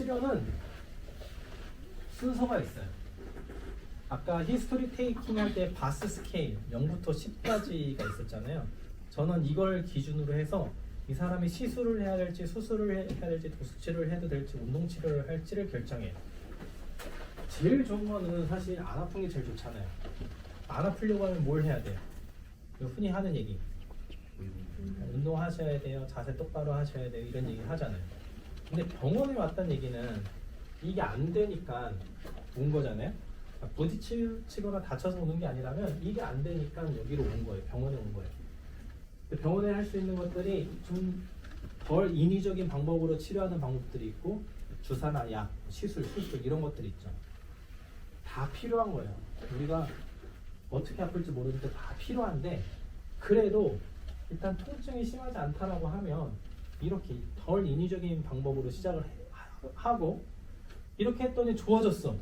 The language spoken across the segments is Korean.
치료는 순서가 있어요. 아까 히스토리 테이킹 할 때 바스 스케일 0부터 10까지가 있었잖아요. 저는 이걸 기준으로 해서 이 사람이 시술을 해야 될지 수술을 해- 해야 될지 도수 치료를 해도 될지 운동 치료를 할지를 결정해요. 제일 좋은 거는 사실 안 아픈 게 제일 좋잖아요. 안 아프려고 하면 뭘 해야 돼요? 이거 흔히 하는 얘기. 운동하셔야 돼요. 자세 똑바로 하셔야 돼요. 이런 얘기 하잖아요. 근데 병원에 왔다는 얘기는 이게 안 되니까 온 거잖아요. 그러니까 부딪히거나 다쳐서 오는 게 아니라면 이게 안 되니까 여기로 온 거예요. 병원에 온 거예요. 병원에 할 수 있는 것들이 좀 덜 인위적인 방법으로 치료하는 방법들이 있고 주사나 약, 시술, 수술 이런 것들이 있죠. 다 필요한 거예요. 우리가 어떻게 아플지 모르는데 다 필요한데 그래도 일단 통증이 심하지 않다라고 하면 이렇게 덜 인위적인 방법으로 시작을 하고 이렇게 했더니 좋아졌어.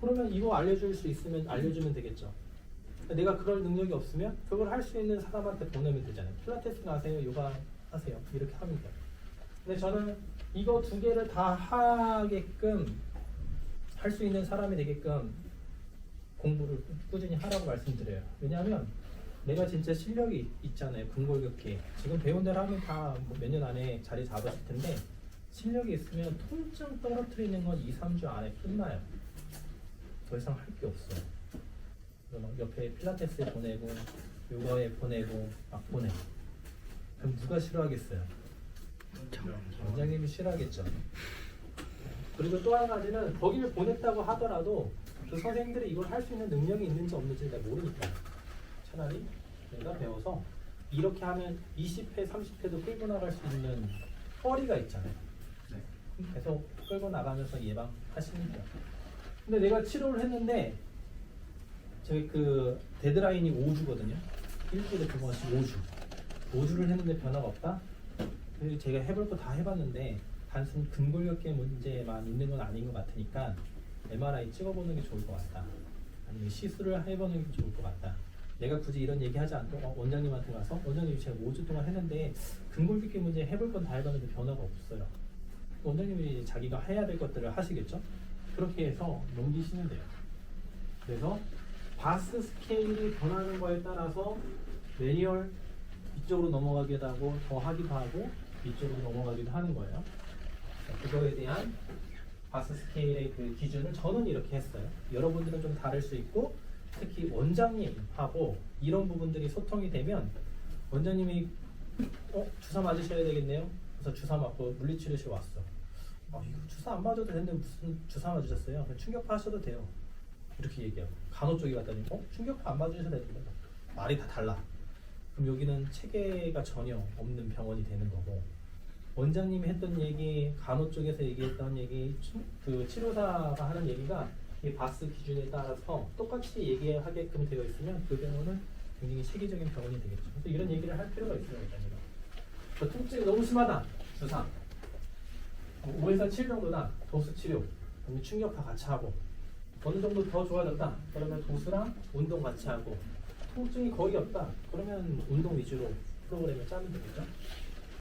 그러면 이거 알려줄 수 있으면 알려주면 되겠죠. 내가 그럴 능력이 없으면 그걸 할 수 있는 사람한테 보내면 되잖아요. 필라테스 가세요, 요가 하세요. 이렇게 하면 돼요. 근데 저는 이거 두 개를 다 하게끔 할 수 있는 사람이 되게끔 공부를 꾸- 꾸준히 하라고 말씀드려요. 왜냐하면 내가 진짜 실력이 있- 있잖아요. 근골격계. 지금 배운 대로 하면 다 몇 년 안에 자리 잡았을 텐데 실력이 있으면 통증 떨어뜨리는 건 2, 3주 안에 끝나요. 더 이상 할 게 없어요. 그래서 막 옆에 필라테스에 보내고 요가에 보내고 막 보내고 그럼 누가 싫어하겠어요? 원장님이 싫어하겠죠. 그리고 또 한 가지는 거기를 보냈다고 하더라도 그 선생님들이 이걸 할 수 있는 능력이 있는지 없는지 내가 모르니까 차라리 내가 배워서 이렇게 하면 20회, 30회도 끌고 나갈 수 있는 허리가 있잖아요. 그럼 계속 끌고 나가면서 예방하시면 돼요. 근데 내가 치료를 했는데 저희 그 데드라인이 5주거든요. 일주일에 두 번씩 5주. 5주를 했는데 변화가 없다? 그래서 제가 해볼 거 다 해봤는데 단순 근골격계 문제만 있는 건 아닌 것 같으니까 MRI 찍어보는 게 좋을 것 같다. 아니면 시술을 해보는 게 좋을 것 같다. 내가 굳이 이런 얘기하지 않고 어, 원장님한테 가서 원장님 제가 5주 동안 했는데 근골격계 문제 해볼 건 다 해봤는데 변화가 없어요. 원장님이 자기가 해야 될 것들을 하시겠죠? 그렇게 해서 넘기시면 돼요. 그래서 바스 스케일이 변하는 거에 따라서 매뉴얼 이쪽으로 넘어가기도 하고 더 하기도 하고 이쪽으로 넘어가기도 하는 거예요. 자, 그거에 대한 바스 스케일의 그 기준을 저는 이렇게 했어요. 여러분들은 좀 다를 수 있고 특히 원장님하고 이런 부분들이 소통이 되면 원장님이 어 주사 맞으셔야 되겠네요. 그래서 주사 맞고 물리치료실 왔어. 아 이거 주사 안 맞아도 되는데 무슨 주사 맞으셨어요? 충격파 하셔도 돼요. 이렇게 얘기하고 간호 쪽에 갔더니 어 충격파 안 맞으셔도 됩니다. 말이 다 달라. 그럼 여기는 체계가 전혀 없는 병원이 되는 거고 원장님이 했던 얘기, 간호 쪽에서 얘기했던 얘기, 치- 그 치료사가 하는 얘기가 이 바스 기준에 따라서 똑같이 얘기하게끔 되어 있으면 그 병원은 굉장히 체계적인 병원이 되겠죠. 그래서 이런 얘기를 할 필요가 있어요. 저 통증이 너무 심하다. 주사. 5에서 7 정도다. 도수 치료. 그러면 충격파 같이 하고. 어느 정도 더 좋아졌다. 그러면 도수랑 운동 같이 하고. 통증이 거의 없다. 그러면 운동 위주로 프로그램을 짜면 되겠죠.